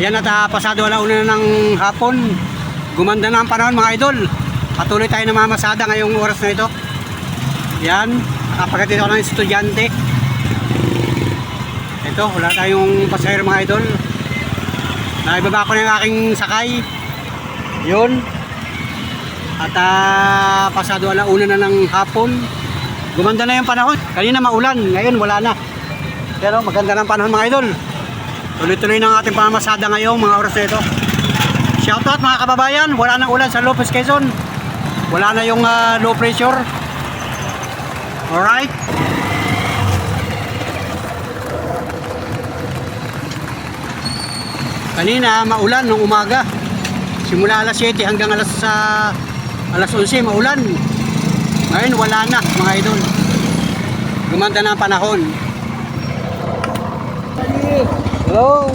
Yan at ah, pasado na ng hapon. Gumanda na ang panahon mga idol. Patuloy tayo na mamasada ngayong oras na ito. Yan. Kapagdating ako ng estudyante. Ito, wala tayong pasahero mga idol. Naibaba ko na yung aking sakay. Yun. At ah, pasado alauna na ng hapon. Gumanda na yung panahon. Kanina maulan, ngayon wala na. Pero maganda ng panahon mga idol. Tuloy-tuloy ng ating pamamasada ngayong mga oras na ito. Shoutout mga kababayan, wala nang ulan sa Lopez Quezon. Wala na yung ah, low pressure. Alright. Kanina maulan nung umaga. Simula alas 7 hanggang alas sa alas 11 maulan. Ngayon wala na mga idol. Gumanda na ang panahon. Hello.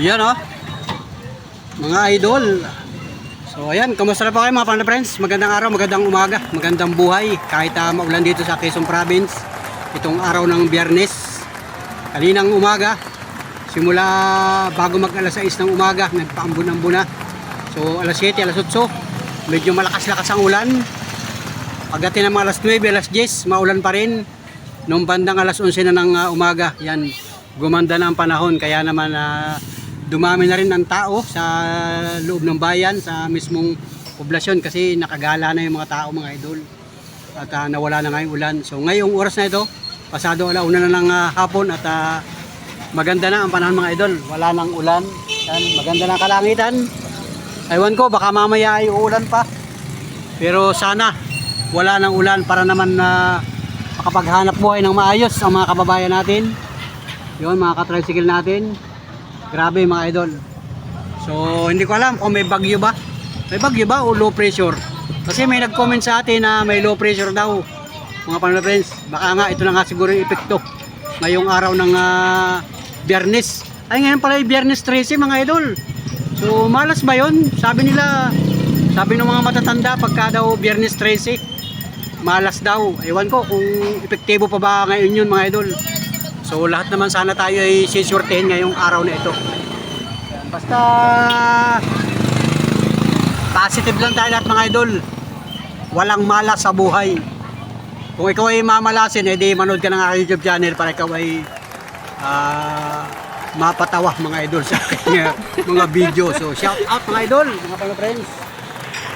Yan oh. Mga idol. So ayan, kamusta na po kayo mga panda friends? Magandang araw, magandang umaga, magandang buhay. Kahit uh, maulan dito sa Quezon Province, itong araw ng biyernes. Kaninang umaga, simula bago mag alas 6 ng umaga, nagpaambun-ambun na. So alas 7, alas 8, medyo malakas-lakas ang ulan. Pagdating ng mga alas 9, alas 10, maulan pa rin. Noong bandang alas 11 na ng uh, umaga, yan, gumanda na ang panahon. Kaya naman uh, dumami na rin ang tao sa loob ng bayan, sa mismong poblasyon kasi nakagala na yung mga tao, mga idol. At uh, nawala na nga yung ulan. So ngayong oras na ito, pasado alauna na ng uh, hapon at uh, maganda na ang panahon mga idol. Wala nang ulan. Yan, maganda na ang kalangitan. Ewan ko, baka mamaya ay uulan pa. Pero sana wala nang ulan para naman na makapaghanap buhay ng maayos ang mga kababayan natin. Yun, mga katricycle natin. Grabe mga idol. So, hindi ko alam kung may bagyo ba. May bagyo ba o low pressure? Kasi may nag-comment sa atin na may low pressure daw. Mga panalo friends, baka nga ito na nga siguro yung epekto ngayong araw ng uh, biyernes. Ay ngayon pala yung biyernes 13 mga idol. So malas ba yun? Sabi nila, sabi ng mga matatanda pagka daw biyernes 13, malas daw. Ewan ko kung epektibo pa ba ngayon yun mga idol. So lahat naman sana tayo ay sisurtehin ngayong araw na ito. Basta positive lang tayo lahat mga idol. Walang malas sa buhay. Kung ikaw ay mamalasin, edi manood ka ng aking YouTube channel para ikaw ay ah, mapatawa mga idol sa aking ah, mga video. So shout out mga idol, mga pala friends.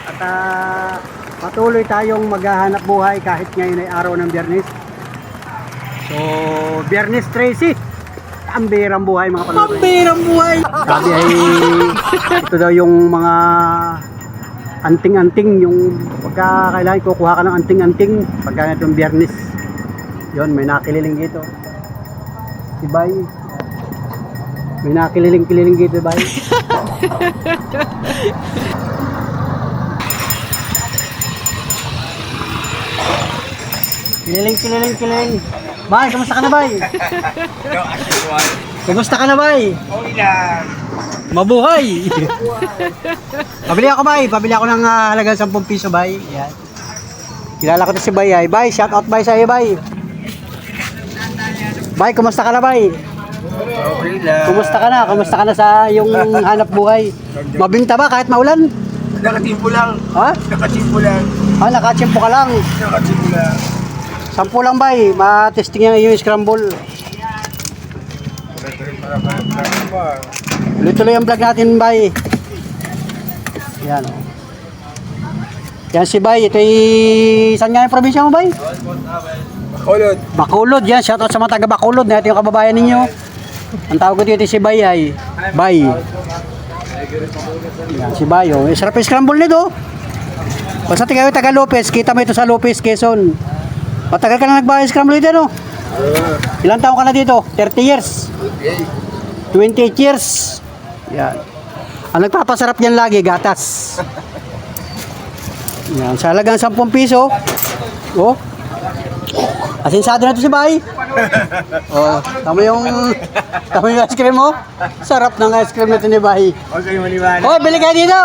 At ah, patuloy tayong maghahanap buhay kahit ngayon ay araw ng biyernes. So, biyernes 13. Pambirang buhay mga pala friends. Pambirang buhay! Sabi ay ito daw yung mga anting-anting yung pagka kailangan kukuha ka ng anting-anting pagka itong biyernes yon may nakililing dito si Bay may nakililing-kililing dito Bay kililing kililing kililing Bay, kamusta ka na Bay? Kamusta ka na Bay? Okay lang. Mabuhay! Pabili ako, bay. Pabili ako ng uh, halagang 10 piso, bay. Yan. Kilala ko na si Bay, ay. Bay, shout out, bay, sa iyo, bay. Bay, kumusta ka na, bay? Okay lang. Kumusta ka na? Kumusta ka na sa yung hanap buhay? Mabinta ba kahit maulan? Nakatimpo lang. Ha? Nakatimpo lang. Ah, nakachimpo ka lang. Nakatimpo lang. Sampu lang, bay. Ma-testing yung yung scramble. Tuloy-tuloy ang vlog natin, bay. Yan, oh. Yan si Bay. Ito ay... Saan nga yung probinsya mo, Bay? Kulot. Bacolod. Yan. Shoutout sa mga taga Bacolod. Na ito yung kababayan ninyo. Ang tawag ko dito si Bay ay... Bay. Yan, si Bay. Oh. Eh, Sarap yung scramble nito. Basta tingnan yung taga Lopez. Kita mo ito sa Lopez, Quezon. Matagal ka na nagbahay scramble dito, no? Ilang taon ka na dito? 30 years. Okay. 28 years. Yan. Ang nagpapasarap niyan lagi, gatas. Yan. Sa halagang 10 piso, Oh. Asinsado na to si Bay. Oh, tama yung tama yung ice cream mo. Sarap ng ice cream na to ni Bay. Maniwala. Hoy, bili kayo dito.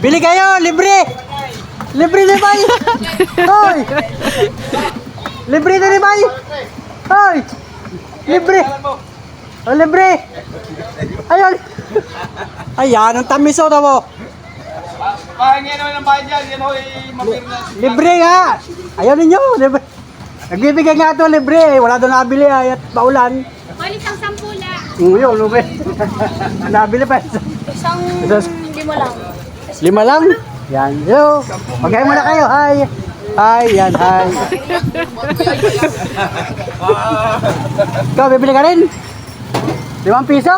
Bili kayo, libre. Libre ni Bay. Hoy. Libre na ni Bay. Hoy. Libre. Oh, libre. Ayun. Ayan, ang tamis oh, tamo. Pahingi naman ng bayan dyan. Yan ho, eh, mabir na. Libre nga. Ayaw ninyo, libre. Nagbibigay nga ito libre. Wala doon nabili ay at paulan. Malit ang sampula. Mm, yun, libre. nabili pa. Isang Isang- limo lang. Lima lang. Yan. Yo. Pagkain muna kayo. Hi. Hi. Yan. Hi. Ikaw, bibili ka rin? Limang piso?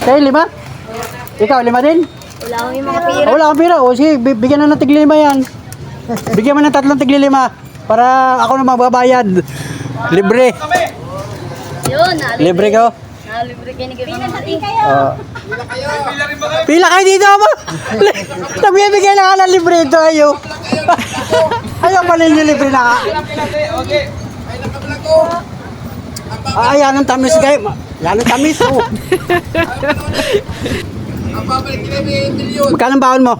Kayo, lima? Ikaw, lima din? Wala akong mga pira. Oh, wala kang pira. O, sige, bi- bigyan na ng tiglima yan. Bigyan mo ng tatlong tiglima para ako na magbabayad. Libre. Yun. Libre ko. Nalibre kayo ni Pinadali kayo. Oh. Pila kayo dito mo. Nagbibigay na nga ng libre ito ayo. Ayaw pa ninyo libre na ka. Ah, yan ang tamis kayo. Yan ang tamis. Oh. Magkano ang baon mo?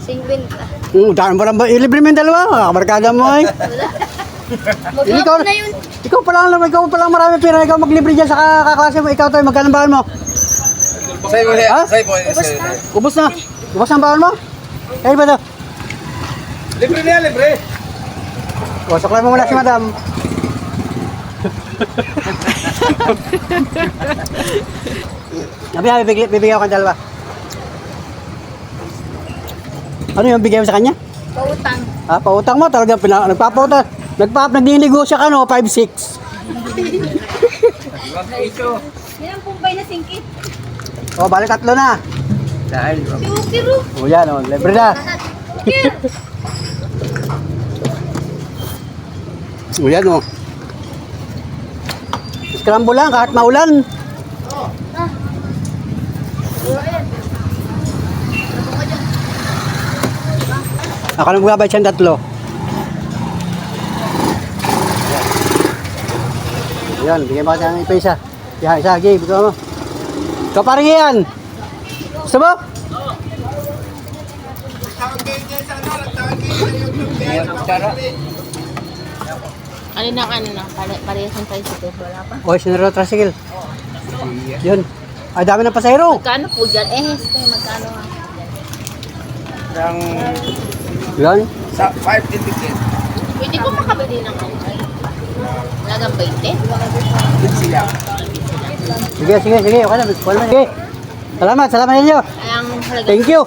50. Hmm, daan mo lang ba? Ilibre mo yung dalawa. Kabarkada mo eh. Wala. Ikaw Maglapon na yun. Ikaw pa lang, ikaw pa lang marami pera. Ikaw maglibre dyan sa kaklase mo. Ikaw tayo, magkano ang baon mo? Sa'yo po, Ha? sa'yo po. Ubus na. Ubus na. Ubus ang baon mo? Kaya ba to? Libre na yan, libre. O, saklay mo muna si madam. Nabi, bibigyan, bibigyan ko ng dalawa. Ano yung bigay mo sa kanya? Pautang. Ha, pautang mo, talaga pina, nagpapautang. Nagpap, nagninegosyo ka no, 5-6. Yan ang pumpay na singkit. O, balik tatlo na. Dahil, Kiro-kiro. O, yan o, libre na. Kir. O, yan o. Scramble lang, kahit maulan. Ako na magbabayad siyang tatlo. Yan, bigyan mo ka ng isa isa. Yan, isa, game, bigyan mo. Ikaw parang yan. Gusto mo? Ano na, ano na. Pare, parehas price ito. Wala pa. O, sinaro tricycle. Yun. Ay, dami ng pasahero. Magkano po dyan? Eh, este, magkano nga? ng Yan. sa 5 ticket. Pwede ko makabili ng ano? Lagang 20? Dito sila. Sige, sige, sige. Okay na. Wala na. Sige. Salamat, salamat ninyo. Ay, ang halaga. Thank you.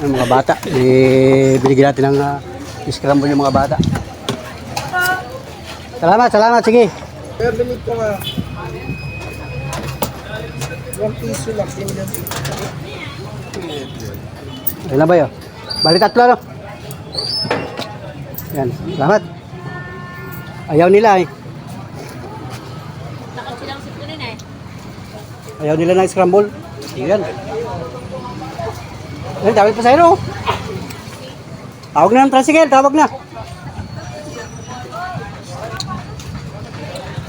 Ang mga bata, eh, binigyan natin ng uh, scramble yung mga bata. Salamat, salamat. Sige. Kaya binig ko nga. 1 piso lang. Ayun na ba yun? Bali tatlo, no? Yan. Salamat. Ayaw nila eh. Eh. Ayaw nila ng scramble. Yan. Yan, dami pa sa ino. Tawag na ng tricycle, tawag na.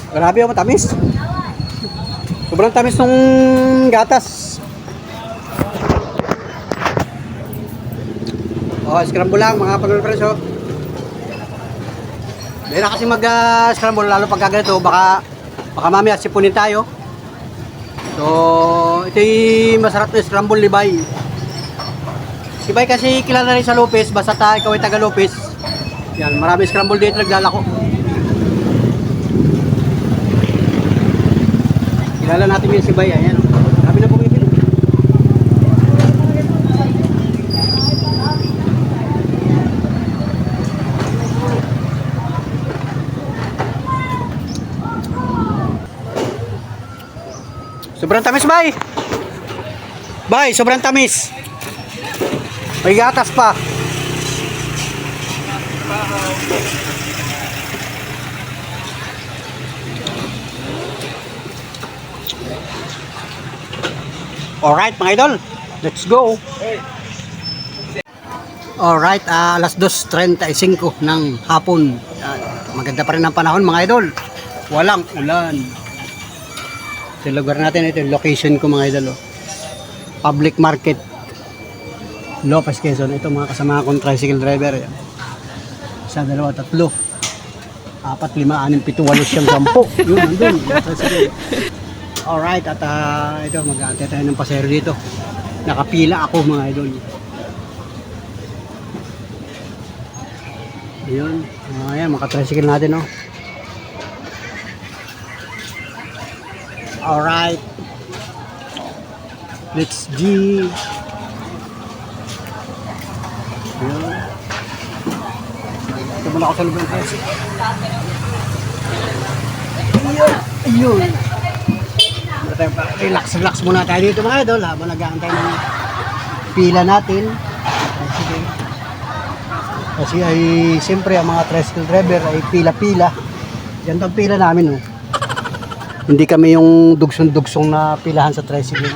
Grabe oh, matamis. Sobrang tamis nung gatas. Oh, scramble lang mga oh. Dahil na kasi mag-scramble lalo pag ganito, baka baka mamaya sipunin tayo. So, ito yung masarap na scramble ni Bay. Si Bay kasi kilala rin sa Lopez, basta ta, ikaw ay taga Lopez. Yan, marami scramble dito naglalako. Kilala natin yun si Bay, ayan. Marami na bumibili. Sobrang tamis, Bay. Bay, sobrang tamis. May gatas pa. Alright, mga idol. Let's go. Alright, ah, alas 2.35 ng hapon. Yan. Maganda pa rin ang panahon mga idol. Walang ulan. Sa lugar natin, ito yung location ko mga idol. Oh. Public Market. Lopez Quezon. Ito mga kasama kong tricycle driver. Yan. Isa, dalawa, tatlo. Apat, lima, anim, pito, walo, siyam, sampo. Yun, nandun. Alright, at ah, ito, mag-aantay tayo ng pasero dito. Nakapila ako mga idol. Ayun. Uh, ayan, makatricycle natin, no? Alright. Let's G. Ayun. Ito muna ako sa lubang kasi. Ayun. Ayun. Relax, relax muna tayo dito mga idol habang nag-aantay ng pila natin. Sige. Kasi ay siyempre ang mga tricycle driver ay pila-pila. Yan ang pila namin oh. Hindi kami yung dugsong-dugsong na pilahan sa tricycle.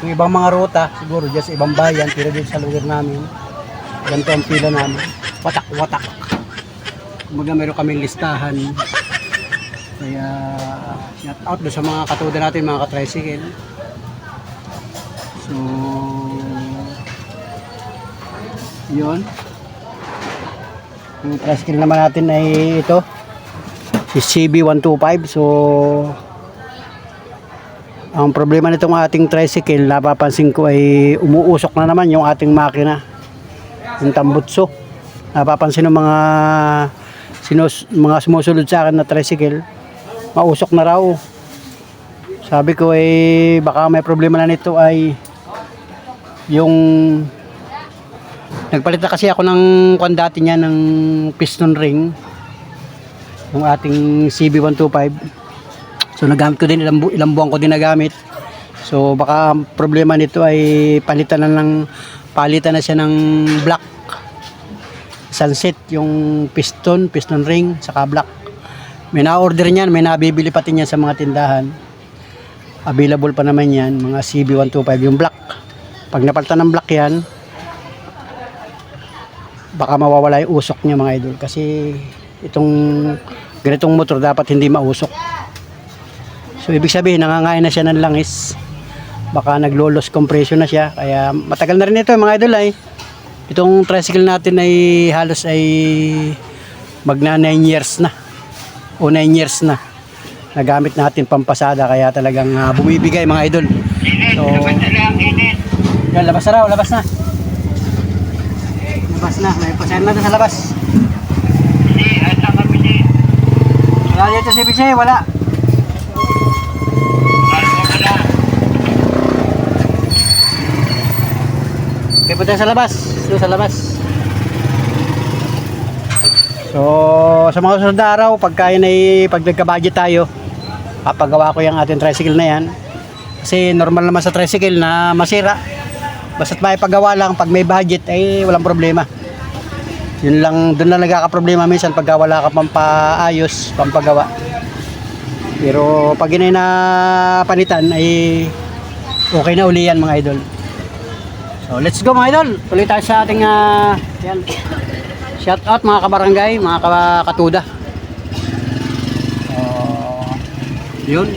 Yung ibang mga ruta, siguro dyan sa ibang bayan, pero dito sa lugar namin, ganito ang pila namin. Watak-watak. Kumaga meron kaming listahan. Kaya shout out doon sa mga katuda natin, mga ka-tricycle. So, yun. Yung tricycle naman natin ay ito. Si CB125. So, ang problema nitong ating tricycle, napapansin ko ay umuusok na naman yung ating makina. Yung tambutso. Napapansin ng mga sinus, mga sumusunod sa akin na tricycle, mausok na raw. Sabi ko eh baka may problema na nito ay yung Nagpalit na kasi ako ng kwan dati niya ng piston ring. Yung ating CB125. So nagamit ko din ilang, bu- ilang buwan ko din nagamit. So baka problema nito ay palitan na ng palitan na siya ng black sunset yung piston, piston ring, saka black. May na-order niyan, may nabibili pati niyan sa mga tindahan. Available pa naman yan, mga CB125 yung black. Pag napalitan ng black yan, baka mawawala yung usok niya mga idol kasi itong ganitong motor dapat hindi mausok. So ibig sabihin nangangain na siya ng langis. Baka naglolos compression na siya. Kaya matagal na rin ito mga idol ay. Itong tricycle natin ay halos ay magna 9 years na. O 9 years na. Nagamit natin pampasada kaya talagang ah, bumibigay mga idol. So yan labas na raw labas na. Labas na, may pasayang na doon sa labas. Wala dito si Bisay, wala. Okay, punta sa labas. Doon sa labas. So, sa mga susunod na araw, pagka yun ay pag nagka-budget tayo, papagawa ko yung ating tricycle na yan. Kasi normal naman sa tricycle na masira. Basta't may paggawa lang, pag may budget, ay walang problema. Yun lang, doon lang nagkakaproblema minsan pagka wala ka pang paayos, pampagawa. Pero pag yun ay napanitan, ay okay na uli yan mga idol. So let's go mga idol. Tuloy tayo sa ating ah, yan. Shout out mga kabarangay, mga ka- katuda. So, yun.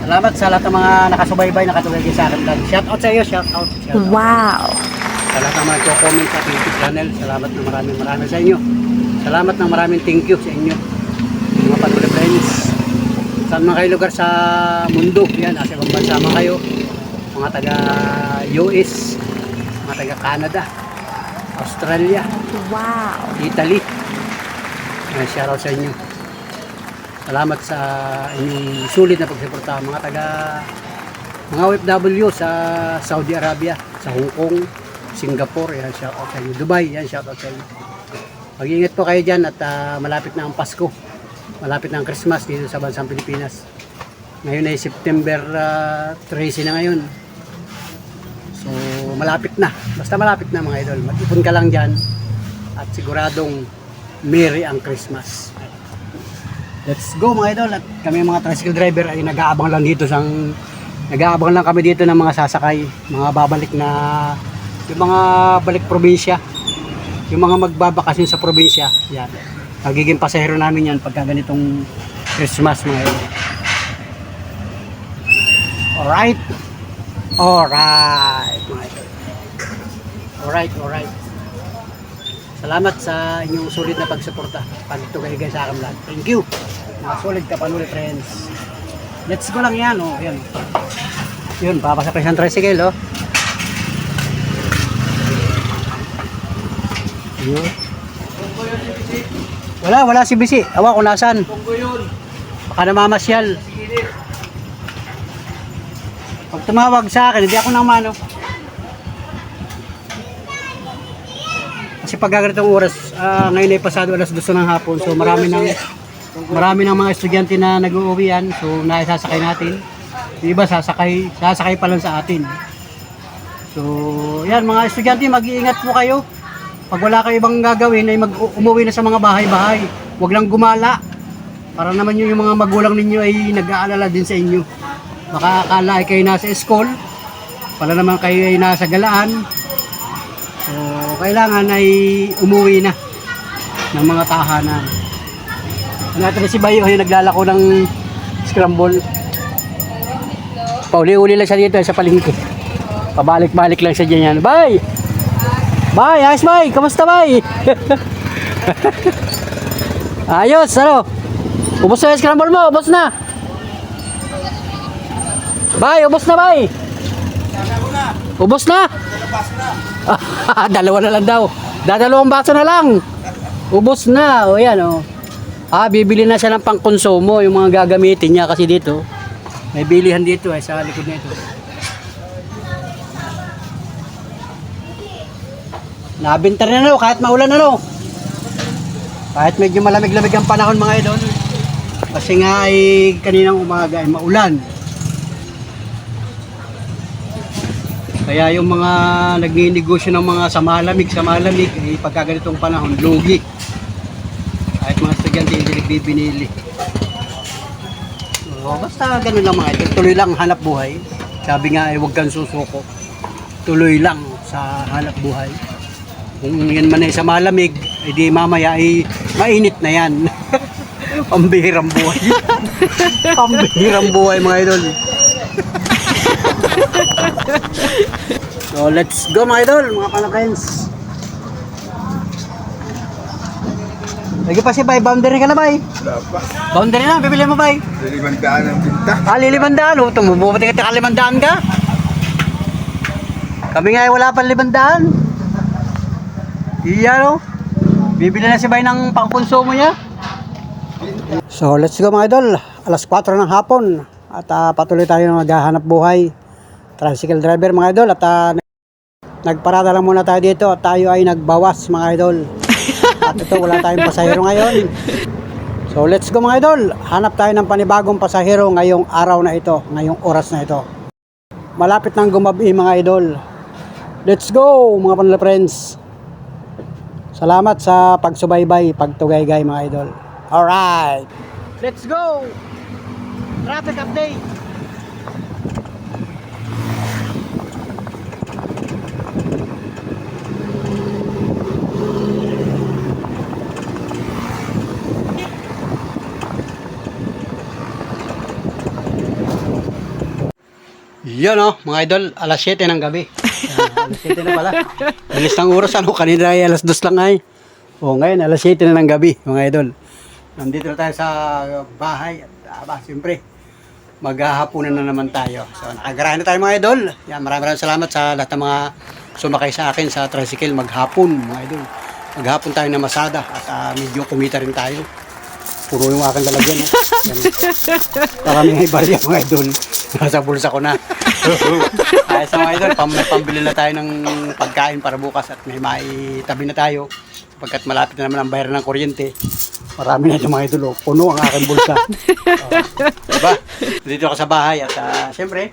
Salamat sa lahat ng mga nakasubaybay, nakatulagay sa akin. Shout out sa iyo, shout out. Shout out. Wow! Sa lahat ng mga comment sa ating YouTube channel, salamat ng maraming maraming sa inyo. Salamat ng maraming thank you sa inyo. Mga patuloy friends. Saan man kayo lugar sa mundo, yan, nasa ibang bansa man kayo. Mga taga US, mga taga Canada, Australia, Wow! Italy. Yan, shoutout sa inyo. Salamat sa inyong sulit na pagsuporta mga taga mga OFW sa Saudi Arabia, sa Hong Kong, Singapore, yan shoutout sa inyo. Dubai, yan shoutout sa inyo. Mag-ingat po kayo dyan at ah, malapit na ang Pasko. Malapit na ang Christmas dito sa bansang Pilipinas. Ngayon ay September ah, 13 na ngayon. So, malapit na. Basta malapit na mga idol. Mag-ipon ka lang dyan at siguradong Merry ang Christmas. Let's go mga idol at kami mga tricycle driver ay nag-aabang lang dito sa nag-aabang lang kami dito ng mga sasakay, mga babalik na yung mga balik probinsya yung mga magbabakasyon sa probinsya, yan. Magiging pasahero namin yan pagka ganitong Christmas mga idol. Alright. Alright, mga idol. Alright, alright. Salamat sa inyong sulit na pagsuporta. Guys sa akin vlog. Thank you. Mga solid ka panuli friends. Let's go lang yan, oh. Yan. Yun, papasok kayo sa tricycle, oh. Yun. Wala, wala si Bisi. Awa kung nasan. Baka namamasyal. Pag tumawag sa akin, hindi ako nang mano. Kasi pag ganitong oras, ah, ngayon ay pasado alas 2 ng hapon. So marami ng marami ng mga estudyante na nag-uuwian. So naisasakay natin. Yung iba sasakay, sasakay pa lang sa atin. So, yan mga estudyante, mag-iingat po kayo. Pag wala kayo ibang gagawin ay mag umuwi na sa mga bahay-bahay. Huwag lang gumala. Para naman yung, yung mga magulang ninyo ay nag-aalala din sa inyo. Baka akala ay kayo nasa school, pala naman kayo ay nasa galaan. So, kailangan ay umuwi na ng mga tahanan. Natin na si Bayo ay naglalako ng scramble. Pauli-uli lang siya dito sa palengke. Pabalik-balik lang siya dyan yan. Bay! Bay! Ayos bay! Kamusta bay? Ayos! Ano? Ubos na yung scramble mo! Ubos na! Bay, ubos na bay. Ubos na. Dalawa na lang daw. Dadalawang baso na lang. Ubos na. O yan o. Ah, bibili na siya ng pangkonsumo yung mga gagamitin niya kasi dito. May bilihan dito eh sa likod nito. Nabinta na no, kahit maulan na no. Kahit medyo malamig-lamig ang panahon mga idol. Kasi nga ay kaninang umaga ay maulan. Kaya yung mga nagninegosyo ng mga sa malamig, sa malamig, eh, pagka panahon, lugi. Kahit mga estudyante, hindi nagbibinili. So, basta ganun lang mga ito. Tuloy lang ang hanap buhay. Sabi nga, eh, huwag kang susuko. Tuloy lang sa hanap buhay. Kung yan man ay sa malamig, eh di mamaya ay mainit na yan. Pambihirang buhay. Pambihirang buhay mga idol. So let's go mga idol, mga palakens. Lagi pa si Bay, boundary ka na Bay. Wala pa. Boundary na, bibili mo Bay. Lilimandaan ang pinta. Ah, lilimandaan, oh, tumubuti ka kalimandaan ka. Kami nga ay wala pang limandaan. Iyan oh. Bibili na si Bay ng pangkonsumo niya. So let's go mga idol. Alas 4 ng hapon. At ah, patuloy tayo na maghahanap buhay. Tricycle driver mga idol. At ah, nagparada lang muna tayo dito. At tayo ay nagbawas mga idol. At ito wala tayong pasahero ngayon. So let's go mga idol. Hanap tayo ng panibagong pasahero ngayong araw na ito. Ngayong oras na ito. Malapit nang gumabi mga idol. Let's go mga panala friends. Salamat sa pagsubaybay, pagtugaygay mga idol. Alright. Let's go! Traffic update. Yan oh, mga idol, alas 7 ng gabi. Yan, alas 7 na pala. Bilis ng oras, ano, kanina ay alas 2 lang ay. O ngayon, alas 7 na ng gabi, mga idol. Nandito na tayo sa bahay. At aba, siyempre, maghahaponan na naman tayo. So, nakagarahan na tayo mga idol. Yan, maraming maraming salamat sa lahat ng mga sumakay sa akin sa tricycle maghapon, mga idol. Maghapon tayo na masada at ah, medyo kumita rin tayo. Puro yung aking lalagyan. Eh. Yan. Marami nga ibarya mga idol. Nasa bulsa ko na. Ayos na mga idol, pam pambili na tayo ng pagkain para bukas at may maitabi na tayo. Pagkat malapit na naman ang bayaran ng kuryente. Marami na ito mga idol. oh. Puno ang aking bulsa. Oh. Diba? Dito ako sa bahay at ah, siyempre,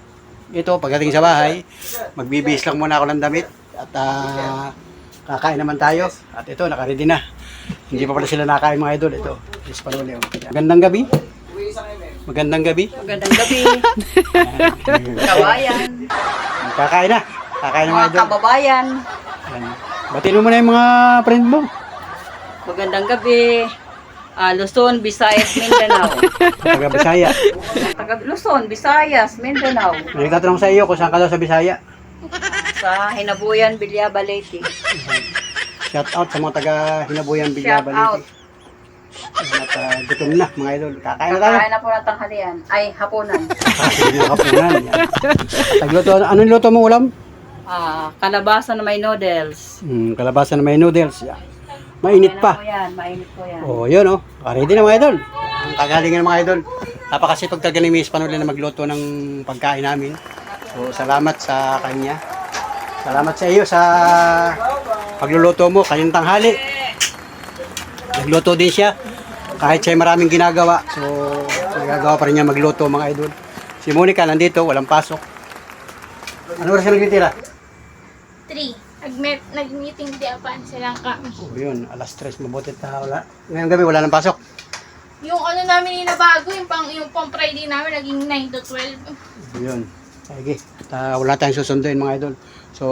ito pagdating sa bahay, magbibihis lang muna ako ng damit at ah, kakain naman tayo. At ito, nakaready na. Hindi pa pala sila nakain mga idol. Ito, is paluli. oh. Magandang gabi. Magandang gabi. Magandang gabi. Kawayan. Kakain na. Kakain na mga Mga idol. kababayan. Yan. Batiin mo muna yung mga friend mo. Magandang gabi. Ah, Luzon, Visayas, Mindanao. Taga Bisaya. Taga Luzon, Visayas, Mindanao. Nagtatanong sa iyo kung saan ka daw sa Bisaya. Sa Hinabuyan, Bilya, Balete. Shout out sa mga taga Hinabuyan Shout out. Baliti. At uh, gutom na mga idol. Kakain na tayo. Kakain na po ng tanghalian. Ay, hapunan. Hindi na kapunan. Yan. Tagluto. Anong luto mo ulam? Ah, kalabasa na may noodles. Hmm, kalabasa na may noodles. Yan. Mainit pa. po yan, mainit po yan. Oh, yun oh. Ready na mga idol. Ang kagalingan ng mga idol. Napakasipag talaga ni Miss Panuli na magluto ng pagkain namin. So, salamat sa kanya. Salamat sa iyo sa pagluluto mo kanyang tanghali. Nagluto din siya. Kahit siya maraming ginagawa. So, nagagawa pa rin niya magluto mga idol. Si Monica nandito, walang pasok. Ano oras siya nagtitira? 3. Nag- Nag-meeting di apaan silang kami. Oh, yun, alas 3, mabuti na wala. Ngayong gabi wala nang pasok. Yung ano namin yung nabago, yung pang, yung pang Friday namin, naging 9 to 12. Yun. Sige. At, ah, wala tayong susunduin mga idol. So,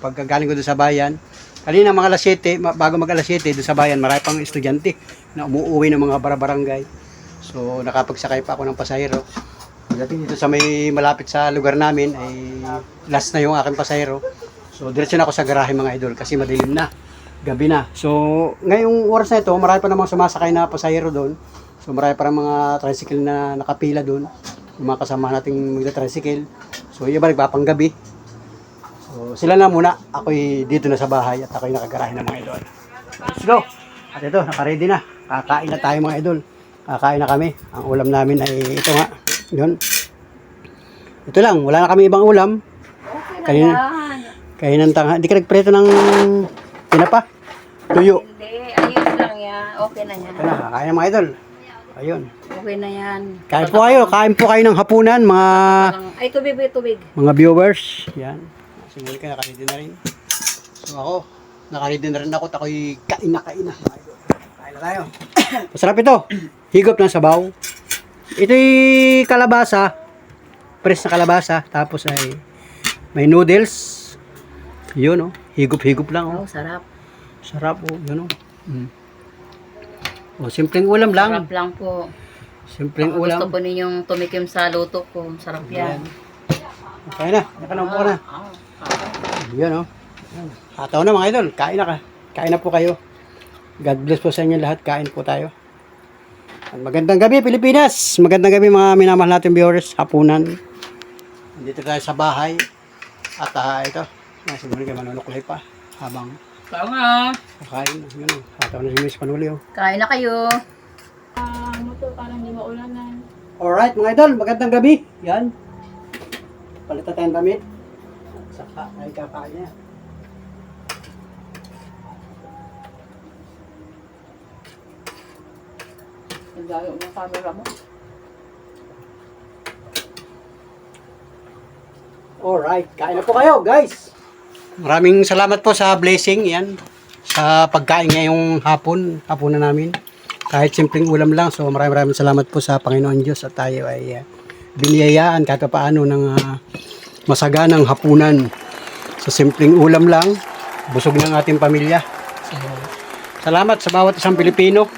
pagkagaling ko doon sa bayan, kanina mga alas 7, ma- bago mag alas 7, doon sa bayan, marami pang estudyante na umuuwi ng mga barabarangay. So, nakapagsakay pa ako ng pasahero. Pagdating dito sa may malapit sa lugar namin, ay last na yung aking pasahero. So, diretso na ako sa garahe mga idol kasi madilim na. Gabi na. So, ngayong oras na ito, marami pa namang sumasakay na pasahero doon. So, marami pa mga tricycle na nakapila doon. Yung mga kasama nating magta-tricycle. So, yung iba nagpapanggabi. So, sila na muna. Ako'y dito na sa bahay at ako'y nakagarahe ng mga idol. Let's go! At ito, nakaready na. Kakain na tayo mga idol. Kakain na kami. Ang ulam namin ay ito nga. Yun. Ito lang. Wala na kami ibang ulam. Kanina, kain ng tanga. Hindi ka nagpreto ng tinapa. Tuyo. Hindi, ayos lang yan. Okay na yan. Ito na, kakain na mga idol. Ayun. Okay na yan. Kain po kayo. Kain po kayo ng hapunan, mga Ay, tubig, tubig. mga viewers. Yan. Simuli ka, nakaready na rin. So ako, nakaready na rin ako. at Ako'y kain na kain na. Kain na tayo. Masarap ito. Higop ng sabaw. Ito'y kalabasa. Press na kalabasa. Tapos ay may noodles. Yun oh. Higop-higop lang oh. Oh, sarap. Sarap oh. Yun oh. Mm. Oh, simpleng ulam lang. Sarap lang po. Simpleng Kung ulam. gusto po ninyong tumikim sa luto ko, sarap yan. Na. Naka na po ka na. Ah, Yan oh. Yan. Hataw na mga idol. Kain na ka. Kain na po kayo. God bless po sa inyo lahat. Kain po tayo. At magandang gabi Pilipinas. Magandang gabi mga minamahal natin viewers. Hapunan. Dito tayo sa bahay. At ah, ito. Ah, siguro kayo manunukulay pa. Habang Kaya nga. kakain. Yun oh. Hataw na si Miss Panuli oh. Kain na kayo. Ah, motor parang di maulanan. Alright mga idol. Magandang gabi. Yan. Palitan tayong damit. Saka ay kakain niya. Naglayo mo yung camera mo. Alright, kain na po kayo, guys. Maraming salamat po sa blessing, yan. Sa pagkain ngayong hapon, hapon na namin. Kahit simpleng ulam lang, so maraming maraming salamat po sa Panginoon Diyos at tayo ay uh, biniyayaan kahit pa paano ng uh, masaganang hapunan. Sa simpleng ulam lang, busog ng ating pamilya. Salamat sa bawat isang Pilipino,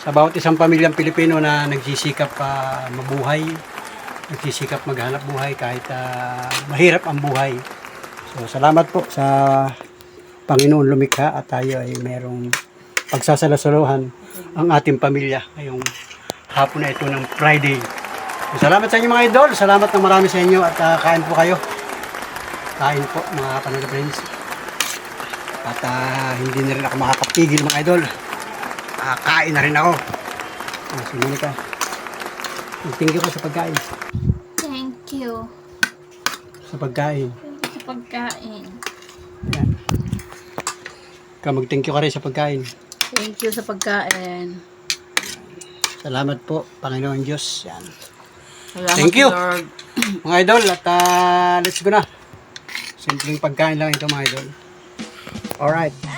sa bawat isang pamilyang Pilipino na nagsisikap pa mabuhay, nagsisikap maghanap buhay kahit ah, mahirap ang buhay. So salamat po sa Panginoon lumikha at tayo ay merong pagsasalasaluhan ang ating pamilya ngayong hapon na ito ng Friday. Salamat sa inyo mga idol. Salamat ng marami sa inyo at ah, kain po kayo. Kain po mga panood friends. At ah, hindi na rin ako makakapigil mga idol. Ah, kain na rin ako. Ah, sige ka. Thank you ko sa pagkain. Thank you Sa pagkain. sa pagkain. Yan. Ikaw mag-thank you ka rin sa pagkain. Thank you sa pagkain. Salamat po, Panginoon Diyos. Yan. Salamat, Thank you. Lord. Mga idol, at ah, let's go na. Simpleng pagkain lang ito mga idol. Alright.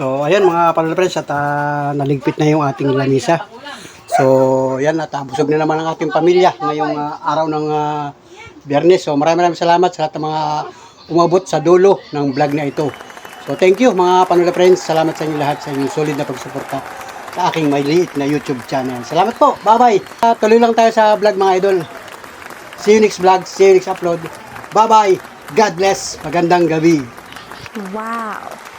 So, ayan mga friends, at ah, naligpit na yung ating lamisa. So, yan, at ah, busog na naman ang ating pamilya ngayong ah, araw ng ah, biyernes. So, maraming maraming salamat sa lahat ng mga umabot sa dulo ng vlog na ito. So, thank you mga panel friends. Salamat sa inyo lahat sa inyong solid na pagsuporta sa aking maliit na YouTube channel. Salamat po. Bye-bye. Ah, tuloy lang tayo sa vlog mga idol. See you next vlog. See you next upload. Bye-bye. God bless. Magandang gabi. Wow.